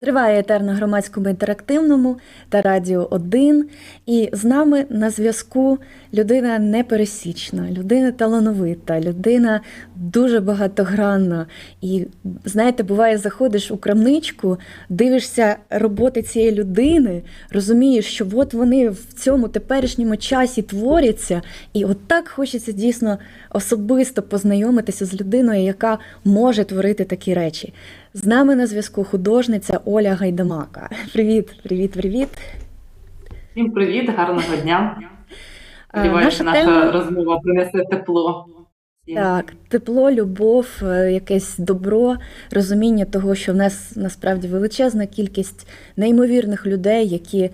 Триває етер на громадському інтерактивному та радіо 1. І з нами на зв'язку людина непересічна, людина талановита, людина дуже багатогранна. І знаєте, буває, заходиш у крамничку, дивишся роботи цієї людини, розумієш, що от вони в цьому теперішньому часі творяться, і от так хочеться дійсно особисто познайомитися з людиною, яка може творити такі речі. З нами на зв'язку художниця Оля Гайдамака. Привіт, привіт, привіт. Всім привіт, гарного дня. Сподіваюся, наша наша тема- розмова принесе тепло. Так, тепло, любов, е, якесь добро, розуміння того, що в нас насправді величезна кількість неймовірних людей, які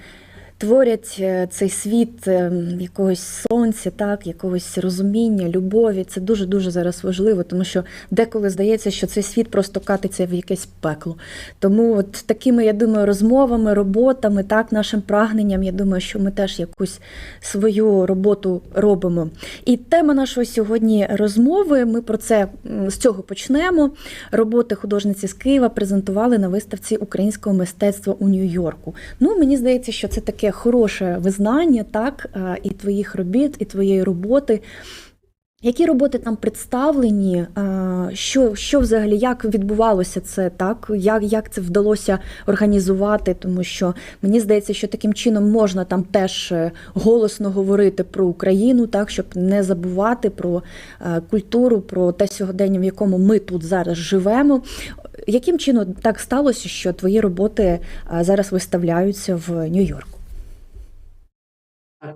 творять е, цей світ е, якогось сонця, так, якогось розуміння, любові. Це дуже дуже зараз важливо, тому що деколи здається, що цей світ просто катиться в якесь пекло. Тому от такими, я думаю, розмовами, роботами, так, нашим прагненням, я думаю, що ми теж якусь свою роботу робимо. І тема нашої сьогодні розмови. Ми про це з цього почнемо. Роботи художниці з Києва презентували на виставці українського мистецтва у Нью-Йорку. Ну мені здається, що це таке хороше визнання, так е, і твоїх робіт, і твоєї роботи. Які роботи там представлені? е, Що, що взагалі як відбувалося це так? Як, як це вдалося організувати? Тому що мені здається, що таким чином можна там теж е, голосно говорити про Україну, так щоб не забувати про культуру, про те сьогодення, в якому ми тут зараз живемо. Яким чином так сталося, що твої роботи зараз виставляються в Нью-Йорку?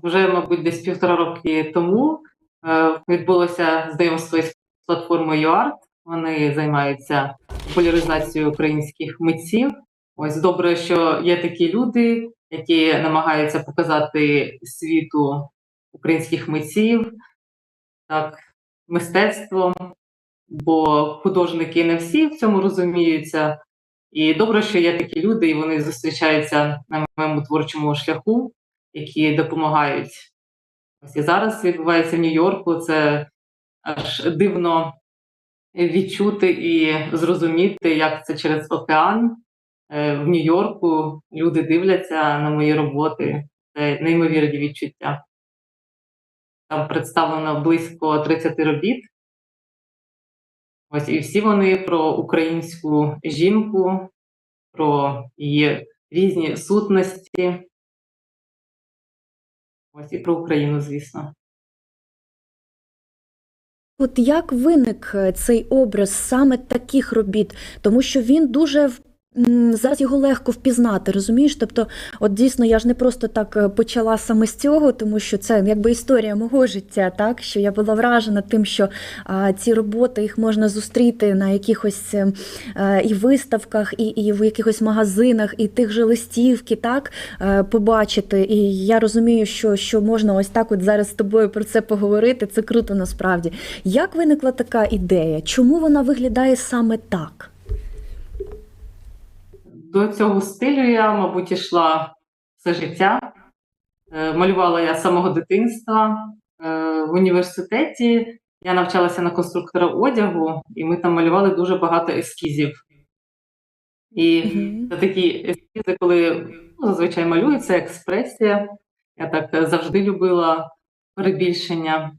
Вже, мабуть, десь півтора роки тому е, відбулося знайомство із платформою UART. Вони займаються популяризацією українських митців. Ось добре, що є такі люди, які намагаються показати світу українських митців, так, мистецтвом, бо художники не всі в цьому розуміються. І добре, що є такі люди, і вони зустрічаються на моєму творчому шляху, які допомагають. Ось і зараз відбувається в Нью-Йорку. Це аж дивно відчути і зрозуміти, як це через океан е, в Нью-Йорку люди дивляться на мої роботи. Це неймовірні відчуття. Там представлено близько 30 робіт. Ось і всі вони про українську жінку, про її різні сутності. Ось і про Україну, звісно. От як виник е, цей образ саме таких робіт? Тому що він дуже зараз його легко впізнати, розумієш? Тобто, от дійсно, я ж не просто так е, почала саме з цього, тому що це якби історія мого життя, так що я була вражена тим, що а, ці роботи їх можна зустріти на якихось е, е, і виставках, і, і в якихось магазинах, і тих же листівки, так е, побачити. І я розумію, що, що можна ось так от зараз з тобою про це поговорити. Це круто насправді. Як виникла така ідея? Чому вона виглядає саме так? До цього стилю я, мабуть, йшла все життя. Е, Малювала я з самого дитинства. Е, В університеті я навчалася на конструктора одягу, і ми там малювали дуже багато ескізів. І це такі ескізи, коли ну, зазвичай малюється експресія. Я так е, завжди любила перебільшення.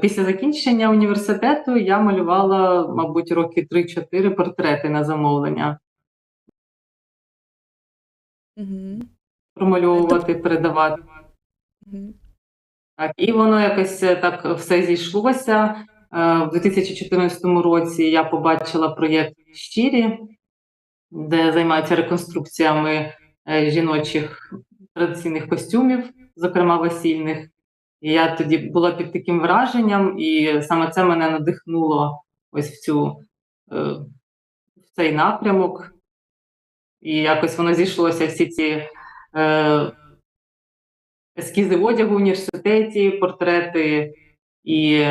Після закінчення університету я малювала, мабуть, роки 3-4 портрети на замовлення. Мгм. промальовувати, передавати. Мгм. Так, і воно якось е, так все зійшлося. Е, В 2014 році я побачила проєкт Щирі, де займаються реконструкціями е, жіночих традиційних костюмів, зокрема весільних. І я тоді була під таким враженням, і саме це мене надихнуло ось в цю е, в цей напрямок. І якось воно зійшлося всі ці е, ескізи одягу в університеті, портрети і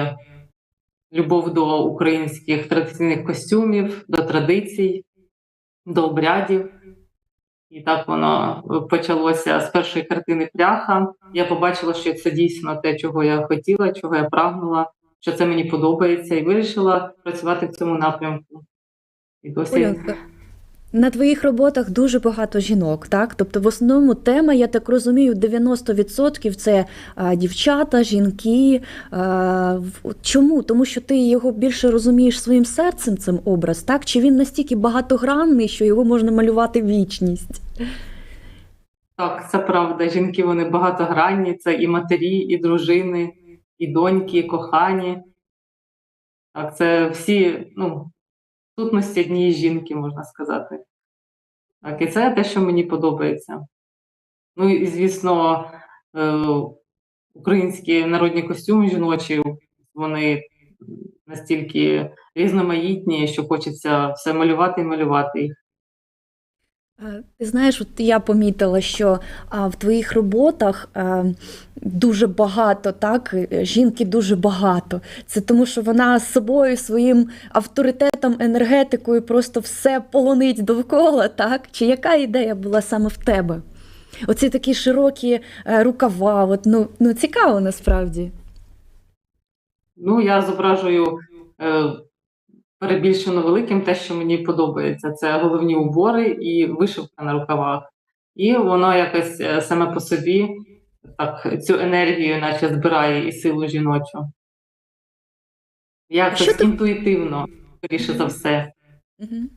любов до українських традиційних костюмів, до традицій, до обрядів. І так воно почалося з першої картини пряха. Я побачила, що це дійсно те, чого я хотіла, чого я прагнула, що це мені подобається, і вирішила працювати в цьому напрямку. І досі На твоїх роботах дуже багато жінок, так? Тобто, в основному тема, я так розумію, 90% це а, дівчата, жінки. А, чому? Тому що ти його більше розумієш своїм серцем, цим образ, так? Чи він настільки багатогранний, що його можна малювати вічність? Так, це правда. Жінки вони багатогранні, це і матері, і дружини, і доньки, і кохані. Так, це всі, ну, в сутності однієї жінки, можна сказати. Так, і це те, що мені подобається. Ну і, звісно, е, українські народні костюми жіночі, вони настільки різноманітні, що хочеться все малювати і малювати їх. Е, Ти знаєш, от я помітила, що а, в твоїх роботах а, дуже багато, так, е, жінки дуже багато. Це тому, що вона з собою, своїм авторитетом, енергетикою просто все полонить довкола, так? Чи яка ідея була саме в тебе? Оці такі широкі е, рукава, от, ну, ну цікаво насправді. Ну, я зображую е, перебільшено великим те, що мені подобається. Це головні убори і вишивка на рукавах. І воно якось е, саме по собі так, цю енергію, наче збирає і силу жіночу. Якось інтуїтивно, скоріше за все. Мгм.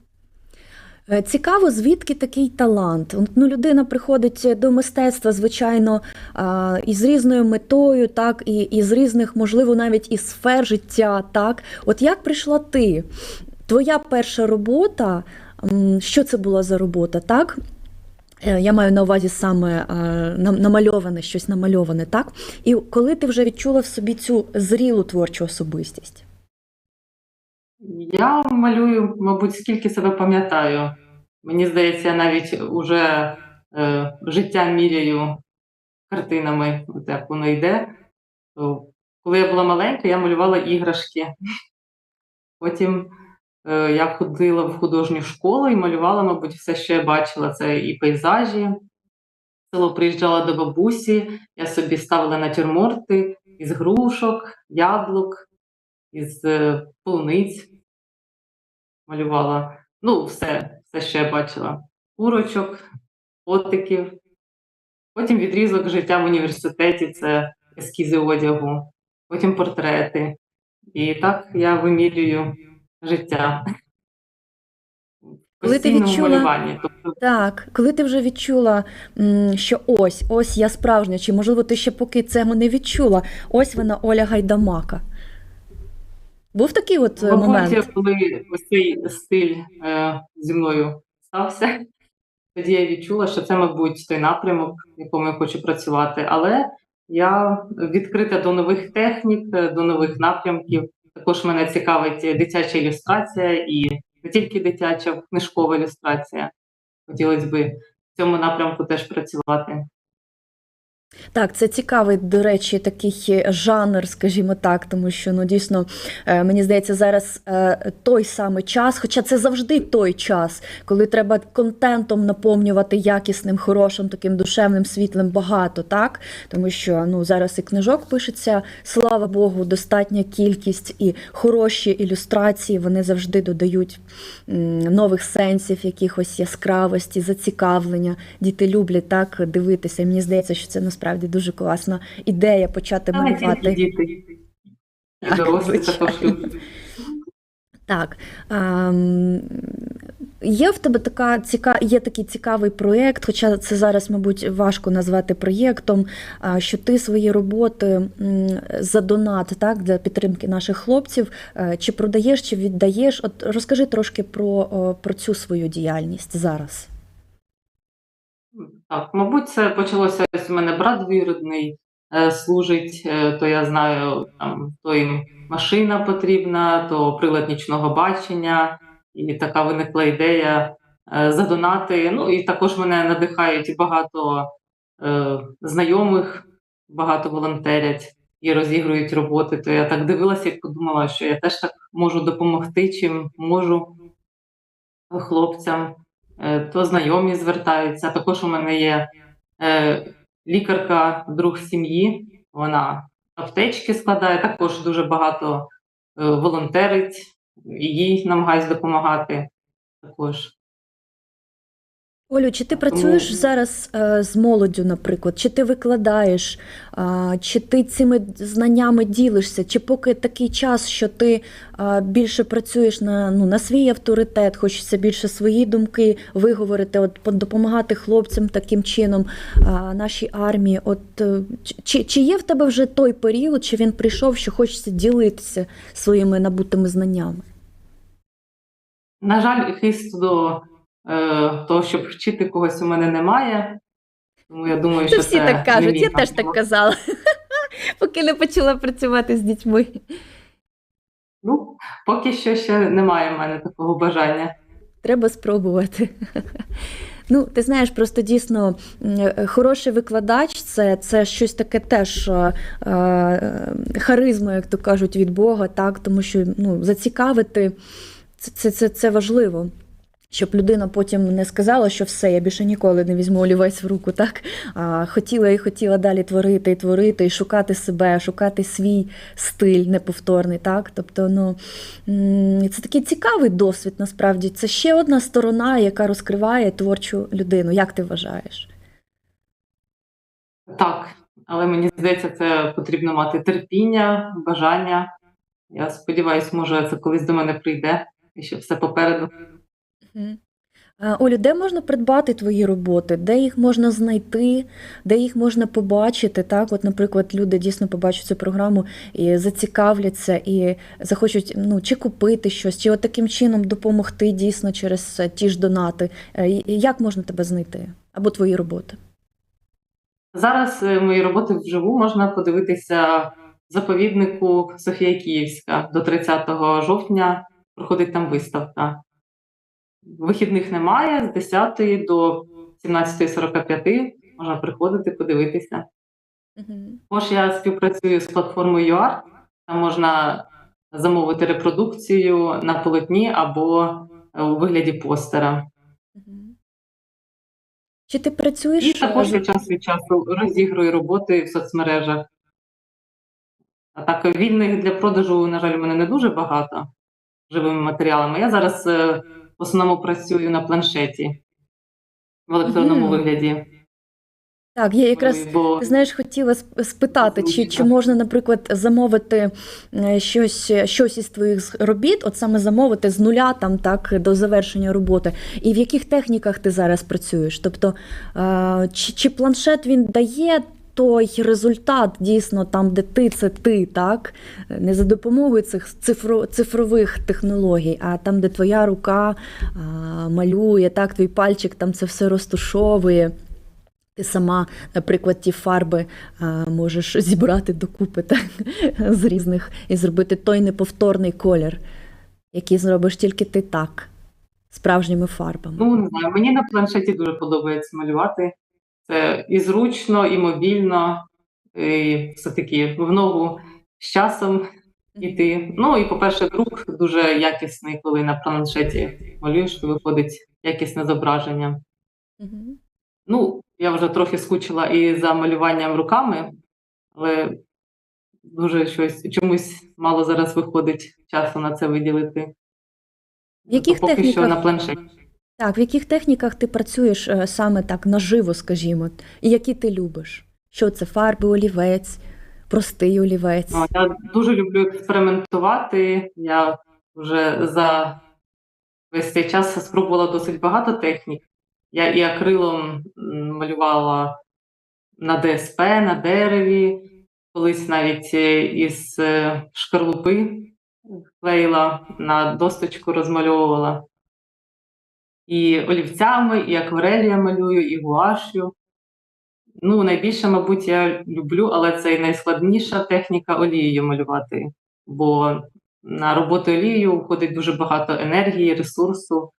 Е, Цікаво, звідки такий талант? Ну, людина приходить до мистецтва, звичайно, із різною метою, так, і, і з різних, можливо, навіть із сфер життя. Так, от як прийшла ти? Твоя перша робота, що це була за робота? Так? Е, Я маю на увазі саме намальоване, щось намальоване, так? І коли ти вже відчула в собі цю зрілу творчу особистість? Я малюю, мабуть, скільки себе пам'ятаю. Мені здається, я навіть уже е, життя міряю картинами, от як воно йде. Коли я була маленька, я малювала іграшки. Потім е, я ходила в художню школу і малювала, мабуть, все, що я бачила. Це і пейзажі. Село приїжджала до бабусі, я собі ставила натюрморти із грушок, яблук, із е, полуниць малювала. Ну, все, все, я бачила. Курочок, котиків. Потім відрізок життя в університеті це ескізи одягу, потім портрети. І так я вимірюю життя. Коли ти відчула- Тобто, Так, коли ти вже відчула, що ось, ось я справжня, чи можливо ти ще поки цього не відчула, ось вона Оля Гайдамака. Був такий от е, Мабуть, момент. коли ось цей стиль е, зі мною стався, тоді я відчула, що це, мабуть, той напрямок, в якому я хочу працювати. Але я відкрита до нових технік, е, до нових напрямків. Також мене цікавить дитяча ілюстрація і не тільки дитяча, книжкова ілюстрація. Хотілося б в цьому напрямку теж працювати. Так, це цікавий, до речі, такий е, жанр, скажімо так, тому що ну дійсно е, мені здається, зараз е, той самий час, хоча це завжди той час, коли треба контентом наповнювати якісним, хорошим, таким душевним світлим багато, так? Тому що ну зараз і книжок пишеться, слава Богу, достатня кількість і хороші ілюстрації вони завжди додають нових сенсів, якихось яскравості, зацікавлення. Діти люблять так дивитися. Мені здається, що це насправді дуже класна ідея почати Та малювати. діти, і Так, дорослі також люблять. Так. ем, Є в тебе така ціка... є такий цікавий проєкт, хоча це зараз, мабуть, важко назвати проєктом, що ти свої роботи за донат так, для підтримки наших хлопців, е, чи продаєш, чи віддаєш. От розкажи трошки про, про цю свою діяльність зараз. Так, мабуть, це почалося ось у мене брат двоюрідний е, служить, е, то я знаю, там то їм машина потрібна, то прилад нічного бачення, і така виникла ідея е, задонати. Ну і також мене надихають багато е, знайомих, багато волонтерять і розігрують роботи. То я так дивилася і подумала, що я теж так можу допомогти, чим можу хлопцям то знайомі звертаються. Також у мене є е, лікарка, друг сім'ї. Вона аптечки складає, також дуже багато е, волонтерить, їй намагаюсь допомагати також. Олю, чи ти працюєш зараз е, з молоддю, наприклад, чи ти викладаєш, а, чи ти цими знаннями ділишся, чи поки такий час, що ти а, більше працюєш на, ну, на свій авторитет, хочеться більше свої думки виговорити, от допомагати хлопцям таким чином, а, нашій армії. От е, чи, чи є в тебе вже той період, чи він прийшов, що хочеться ділитися своїми набутими знаннями? На жаль, хисту до е, того, щоб вчити когось у мене немає. Тому я думаю, що всі це так кажуть, я теж так казала, поки не почала працювати з дітьми. Ну, поки що ще немає в мене такого бажання. Треба спробувати. Ну, ти знаєш, просто дійсно е, хороший викладач це, це щось таке теж е, е, харизма, як то кажуть, від Бога, так? тому що ну, зацікавити це, це, це важливо. Щоб людина потім не сказала, що все, я більше ніколи не візьму олівець в руку, так? А хотіла і хотіла далі творити і творити, і шукати себе, шукати свій стиль неповторний, так? Тобто, ну, це такий цікавий досвід, насправді. Це ще одна сторона, яка розкриває творчу людину. Як ти вважаєш? Так, але мені здається, це потрібно мати терпіння, бажання. Я сподіваюся, може, це колись до мене прийде і що все попереду. А, Олю, де можна придбати твої роботи? Де їх можна знайти, де їх можна побачити? Так, от, наприклад, люди дійсно побачать цю програму і зацікавляться, і захочуть ну, чи купити щось, чи от таким чином допомогти дійсно через е, ті ж донати. Е, Як можна тебе знайти? Або твої роботи? Зараз мої роботи вживу можна подивитися в заповіднику Софія Київська до 30 жовтня. Проходить там виставка. Вихідних немає з 10 до 17.45 можна приходити, подивитися. Мгм. Також я співпрацюю з платформою UART. Там можна замовити репродукцію на полотні або е, у вигляді постера. Чи ти працюєш? І також е, я час від часу розігрую роботи в соцмережах. А так, вільних для продажу, на жаль, у мене не дуже багато живими матеріалами. Я зараз е, в основному працюю на планшеті в електронному Мгм. вигляді. Так, я якраз Ти знаєш, хотіла спитати, чи, чи можна, наприклад, замовити е, щось, щось із твоїх робіт, от саме замовити з нуля там, так, до завершення роботи. І в яких техніках ти зараз працюєш? Тобто, е, чи, чи планшет він дає той результат дійсно там, де ти це ти, так? Не за допомогою цих цифро, цифрових технологій, а там, де твоя рука а, малює, так, твій пальчик там це все розтушовує. Ти сама, наприклад, ті фарби а, можеш зібрати докупи так, з різних і зробити той неповторний колір, який зробиш тільки ти так, справжніми фарбами. ну не знаю, мені на планшеті дуже подобається малювати. Це і зручно, і мобільно, і все-таки в ногу з часом іти. Ну і, по-перше, друк дуже якісний, коли на планшеті малюєш, то виходить якісне зображення. Мгм. Ну, я вже трохи скучила і за малюванням руками, але дуже щось чомусь мало зараз виходить часу на це виділити. В яких поки що на планшеті. Так, в яких техніках ти працюєш е, саме так наживо, скажімо, і які ти любиш? Що це фарби, олівець, простий олівець? Ну, я дуже люблю експериментувати. Я вже за весь цей час спробувала досить багато технік. Я і акрилом малювала на ДСП, на дереві, колись навіть е, із е, шкарлупи клеїла, на досточку розмальовувала. І олівцями, і акварелі я малюю, і гуашю. Ну, найбільше, мабуть, я люблю, але це і найскладніша техніка олією малювати, бо на роботу олією входить дуже багато енергії, ресурсу.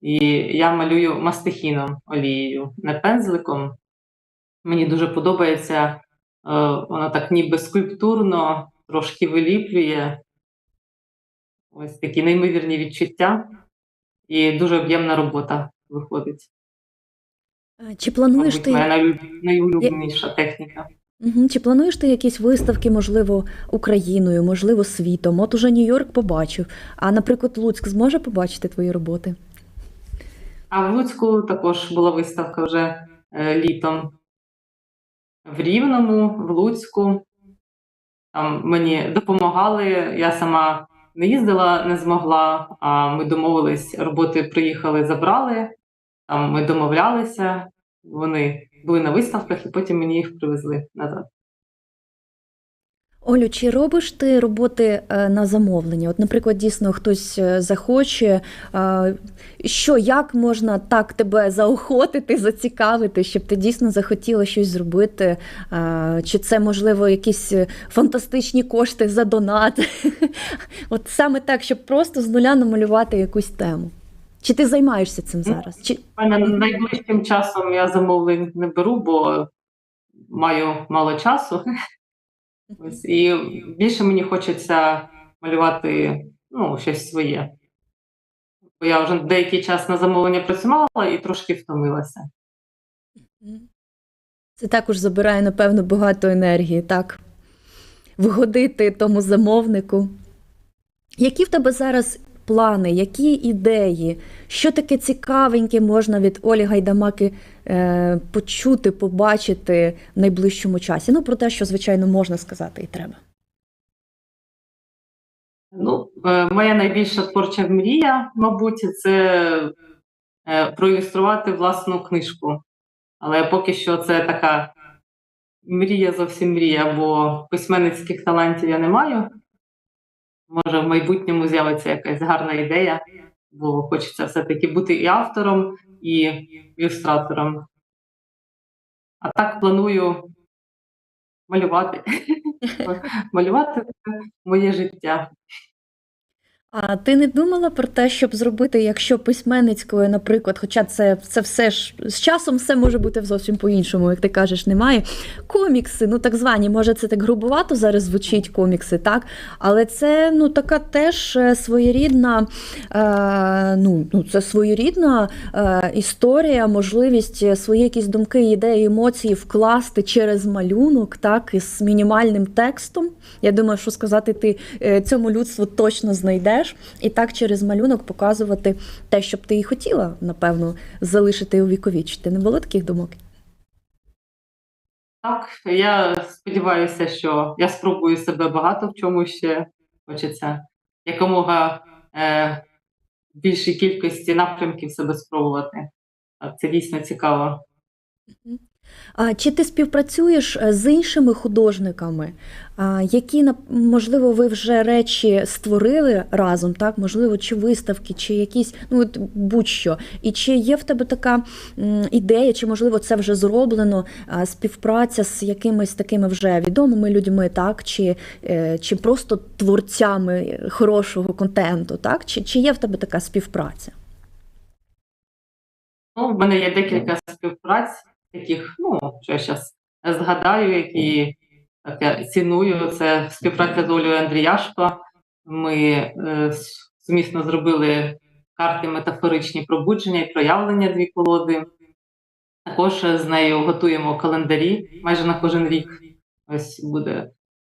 І я малюю мастихіном олією, не пензликом. Мені дуже подобається, е, воно так ніби скульптурно, трошки виліплює. Ось такі неймовірні відчуття, і дуже об'ємна робота виходить. Чи плануєш Мабуть, ти моя найулюбленіша техніка. Мгм. Чи плануєш ти якісь виставки, можливо, Україною, можливо, світом? От уже Нью-Йорк побачив. А, наприклад, Луцьк зможе побачити твої роботи? А в Луцьку також була виставка вже е, літом. В Рівному, в Луцьку. Там мені допомагали. Я сама не їздила, не змогла, а ми домовились, роботи приїхали, забрали. Ми домовлялися, вони були на виставках, і потім мені їх привезли назад. Олю, чи робиш ти роботи е, на замовлення? От, наприклад, дійсно хтось е, захоче, е, що як можна так тебе заохотити, зацікавити, щоб ти дійсно захотіла щось зробити? Чи це можливо якісь фантастичні кошти за донат? От саме так, щоб просто з нуля намалювати якусь тему. Чи ти займаєшся цим зараз? Чи мене найближчим часом я замовлень не беру, бо маю мало часу. Ось, і більше мені хочеться малювати ну, щось своє. Бо я вже деякий час на замовлення працювала і трошки втомилася. Це також забирає, напевно, багато енергії, так? Вгодити тому замовнику. Які в тебе зараз плани, які ідеї? Що таке цікавеньке можна від Олі Гайдамаки е, почути, побачити в найближчому часі? Ну, про те, що, звичайно, можна сказати і треба. Ну, е, моя найбільша творча мрія, мабуть, це е, проілюструвати власну книжку. Але поки що це така мрія, зовсім мрія, бо письменницьких талантів я не маю. Може, в майбутньому з'явиться якась гарна ідея, бо хочеться все-таки бути і автором, і ілюстратором. А так планую малювати. Малювати це моє життя. А ти не думала про те, щоб зробити, якщо письменницькою, наприклад, хоча це, це все ж з часом все може бути зовсім по-іншому, як ти кажеш, немає. Комікси, ну так звані, може, це так грубувато зараз звучить комікси, так? Але це ну така теж е, своєрідна, е, ну, ну це своєрідна е, історія, можливість е, свої якісь думки, ідеї, емоції вкласти через малюнок, так, із мінімальним текстом. Я думаю, що сказати ти е, цьому людству точно знайдеш, і так через малюнок показувати те, що б ти і хотіла, напевно, залишити і увіковічити. Не було таких думок? Так, я сподіваюся, що я спробую себе багато в чому ще хочеться якомога е, більшій кількості напрямків себе спробувати. Це дійсно цікаво. Чи ти співпрацюєш е, з іншими художниками, які можливо ви вже речі створили разом, так? Можливо, чи виставки, чи якісь, ну будь-що. І чи є в тебе така ідея, чи можливо це вже зроблено, співпраця з якимись такими вже відомими людьми, так? Чи, е, чи просто творцями хорошого контенту, так? Чи, чи є в тебе така співпраця? Ну, в мене є декілька співпраць, таких, ну, що я зараз згадаю, які так, я ціную. Це співпраця з Олею Андріяшко. Ми е, сумісно зробили карти метафоричні пробудження і проявлення дві колоди. Також з нею готуємо календарі майже на кожен рік. Ось буде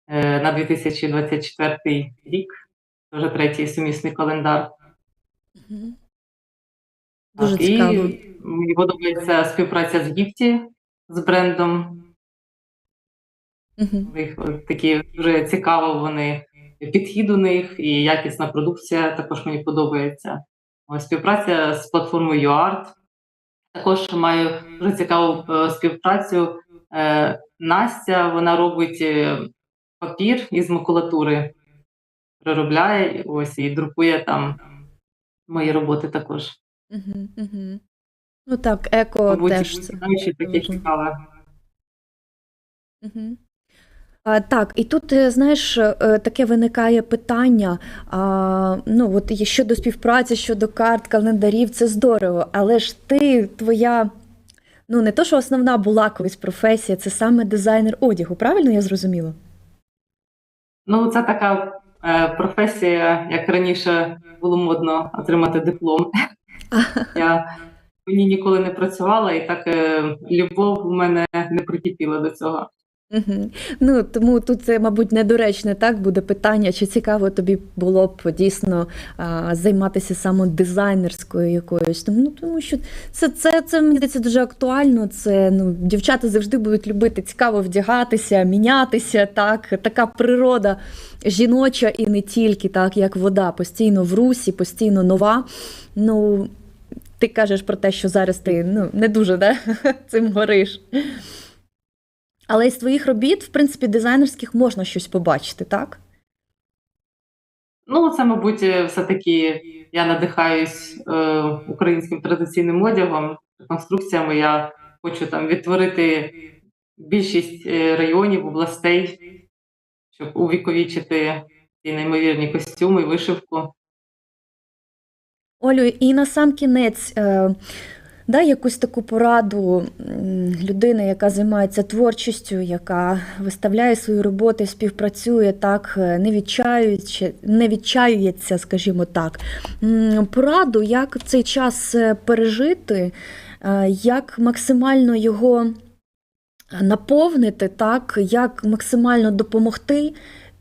е, на 2024 рік. Вже третій сумісний календар. Дуже і цікаво. мені подобається співпраця з Гіфті, з брендом. Мгм. У них такі дуже цікаво вони підхід у них і якісна продукція також мені подобається. Ось співпраця з платформою UART. Також маю дуже цікаву е, співпрацю. Е, Настя вона робить папір із макулатури, переробляє ось і друкує там мої роботи також. Мгм, мгм. Ну так, еко Мабуть, теж це. таке таке важливо. Мгм. А, так, і тут, е, знаєш, е, таке виникає питання. А, ну, от щодо співпраці, щодо карт, календарів, це здорово, але ж ти, твоя, ну не то, що основна була колись професія, це саме дизайнер одягу, правильно я зрозуміла? Ну, це така е, професія, як раніше було модно отримати диплом. Я мені ніколи не працювала, і так е, любов у мене не прикипіла до цього. Ну, тому тут це, мабуть, недоречне так буде питання, чи цікаво тобі було б дійсно а, займатися саме дизайнерською якоюсь. Тому, ну, тому що це, це, це мені здається дуже актуально. Це ну, дівчата завжди будуть любити цікаво вдягатися, мінятися. Так, така природа жіноча і не тільки, так як вода, постійно в русі, постійно нова. Ну, ти кажеш про те, що зараз ти ну, не дуже да, цим гориш. Але із твоїх робіт, в принципі, дизайнерських можна щось побачити, так? Ну, це, мабуть, все-таки я надихаюсь е, українським традиційним одягом, конструкціями. Я хочу там відтворити більшість е, районів, областей, щоб увіковічити ці неймовірні костюми вишивку. Олю, і на сам кінець, е, дай якусь таку пораду людини, яка займається творчістю, яка виставляє свої роботи, співпрацює так, е, не відчаюючи, не відчаюється, скажімо так. Пораду, як цей час е, пережити, е, як максимально його наповнити, так, як максимально допомогти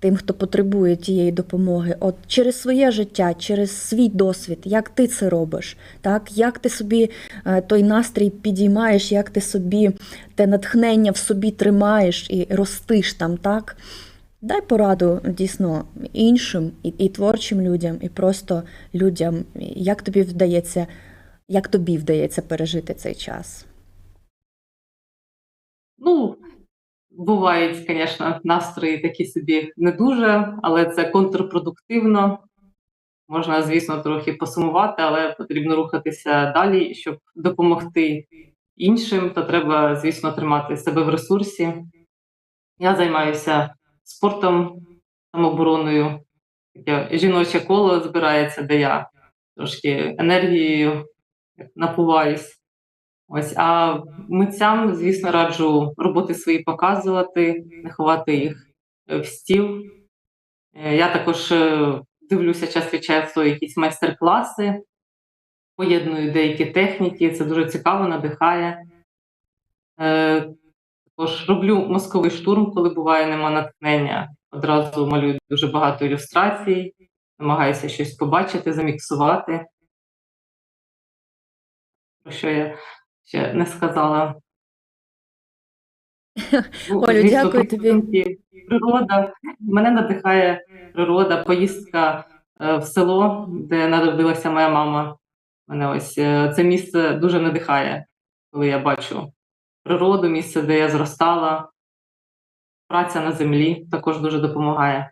тим, хто потребує тієї допомоги, от через своє життя, через свій досвід, як ти це робиш, так, як ти собі е, той настрій підіймаєш, як ти собі те натхнення в собі тримаєш і ростиш там, так. Дай пораду дійсно іншим і, і творчим людям, і просто людям, як тобі вдається, як тобі вдається пережити цей час. Ну, бувають, звісно, настрої такі собі не дуже, але це контрпродуктивно. Можна, звісно, трохи посумувати, але потрібно рухатися далі, щоб допомогти іншим, то треба, звісно, тримати себе в ресурсі. Я займаюся спортом, самообороною. Таке жіноче коло збирається, де я трошки енергією напуваюсь. Ось, а митцям, звісно, раджу роботи свої показувати, не ховати їх е, в стіл. Е, Я також е, дивлюся час від часу якісь майстер-класи, поєдную деякі техніки, це дуже цікаво, надихає. Також роблю мозковий штурм, коли буває нема натхнення. Одразу малюю дуже багато ілюстрацій, намагаюся щось побачити, заміксувати. Про що я ще не сказала. Ну, Олю, звісно, дякую тобі. Природа. Мене надихає природа, поїздка е, в село, де народилася моя мама. Мене ось е, це місце дуже надихає, коли я бачу природу, місце, де я зростала. Праця на землі також дуже допомагає.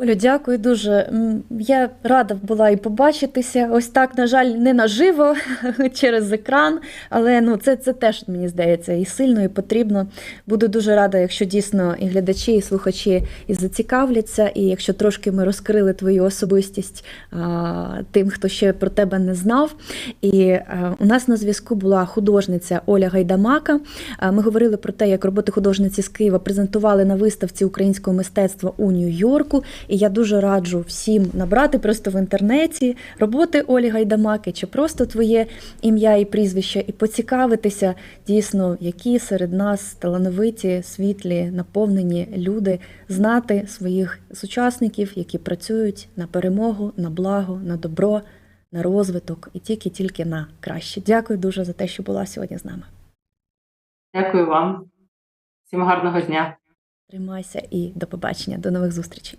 Олю, дякую дуже. Я рада була і побачитися. Ось так, на жаль, не наживо через екран, але ну, це, це теж, мені здається, і сильно, і потрібно. Буду дуже рада, якщо дійсно і глядачі, і слухачі і зацікавляться, і якщо трошки ми розкрили твою особистість а, тим, хто ще про тебе не знав. І а, у нас на зв'язку була художниця Оля Гайдамака. А, Ми говорили про те, як роботи художниці з Києва презентували на виставці українського мистецтва у Нью-Йорку. І я дуже раджу всім набрати просто в інтернеті роботи Олі Гайдамаки чи просто твоє ім'я і прізвище, і поцікавитися дійсно, які серед нас талановиті, світлі, наповнені люди, знати своїх сучасників, які працюють на перемогу, на благо, на добро, на розвиток і тільки-тільки на краще. Дякую дуже за те, що була сьогодні з нами. Дякую вам. Всім гарного дня. Тримайся і до побачення, до нових зустрічей.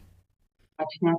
Açma.